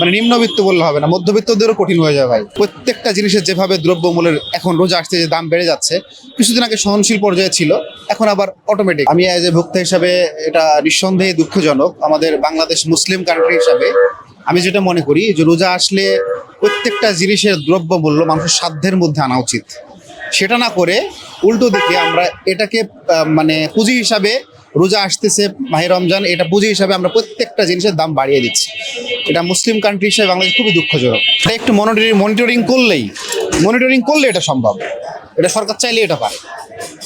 মানে নিম্নবিত্ত বললে হবে না, মধ্যবিত্তদেরও কঠিন হয়ে যাবে ভাই। প্রত্যেকটা জিনিসের যেভাবে দ্রব্যমূল্যের এখন রোজা আসছে, যে দাম বেড়ে যাচ্ছে, কিছুদিন আগে সহনশীল পর্যায়ে ছিল, এখন আবার অটোমেটিক আমি এজ এ ভোক্তা হিসাবে এটা নিঃসন্দেহে দুঃখজনক। আমাদের বাংলাদেশ মুসলিম কান্ট্রি হিসাবে আমি যেটা মনে করি, যে রোজা আসলে প্রত্যেকটা জিনিসের দ্রব্য দ্রব্যমূল্য মানুষের সাধ্যের মধ্যে আনা উচিত। সেটা না করে উল্টো দিকে আমরা এটাকে মানে পুঁজি হিসাবে রোজা আসতেছে মাহে রমজান, এটা পুঁজি হিসাবে আমরা প্রত্যেকটা জিনিসের দাম বাড়িয়ে দিচ্ছি। এটা মুসলিম কান্ট্রি হিসেবে বাংলাদেশ খুবই দুঃখজনক। এটা একটু মনিটরিং মনিটরিং করলেই মনিটরিং করলে এটা সম্ভব। এটা সরকার চাইলে এটা পারে।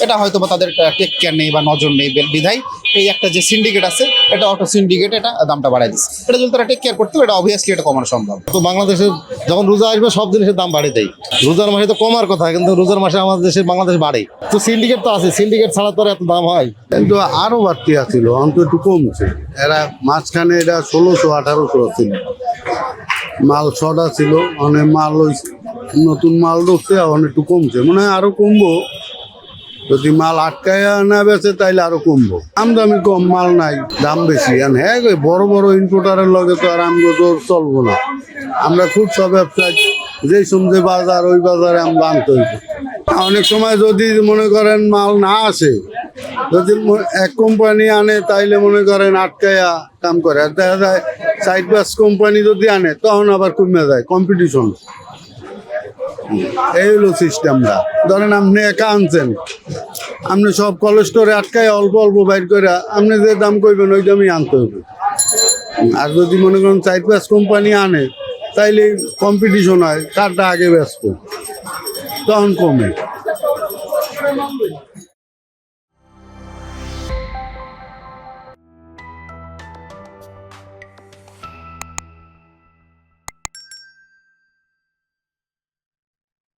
এটা হয়তো বা তাদের টেক কেয়ার নেই বা নজর নেই বিধায়। এই একটা যে সিন্ডিকেট আছে এটা অটো সিন্ডিকেট এটা দামটা বাড়াই দিচ্ছে এটা যদি তারা টেক কেয়ার করতো এটা অবভিয়াসলি এটা কমানো সম্ভব। তো বাংলাদেশে যখন রোজা আসবে সব জিনিসের দাম বাড়ে দেয়। রোজার মাসে তো কমার কথা কিন্তু রোজার মাসে আমাদের দেশে বাংলাদেশ বাড়ে। তো সিন্ডিকেট তো আছে সিন্ডিকেট ছাড়া তো আর এত দাম হয়? কিন্তু আরও বাড়তি আছিল অন্ত একটু কমছে এরা মাঝখানে এটা ষোলোশো আঠারোশো ছিল মাল ছটা ছিল অনেক মাল ওই নতুন মাল ঢুকছে এখন একটু কমছে। মনে হয় আরও কমবো। যদি মাল আটকায় না বেছে তাইলে আরও কমবো। আমদামি কম, মাল নাই, দাম বেশি। আর হ্যাঁ বড় বড় ইম্পোর্টারের লগে তো আর আমগো তো চলবো না। আমরা খুচরা ব্যবসায় যে সমঝে বাজার, ওই বাজারে আমরা আনতে হইব। অনেক সময় যদি মনে করেন মাল না আসে, যদি এক কোম্পানি আনে, তাইলে মনে করেন আটকায়া কাম করে। আর দেখা যায় সাইড বাস কোম্পানি যদি আনে, তখন আবার কমে যায় কম্পিটিশন এই হলো সিস্টেমটা। ধরেন আপনি একা আনছেন, আপনি সব কলেস্টোরে আটকায় অল্প অল্প বাইর করে আপনি যে দাম করবেন ওই দামই আনতে হবে আর যদি মনে করেন চার পাঁচ কোম্পানি আনে, তাইলে কম্পিটিশন হয় কারটা আগে ব্যস্ত, তখন কমে।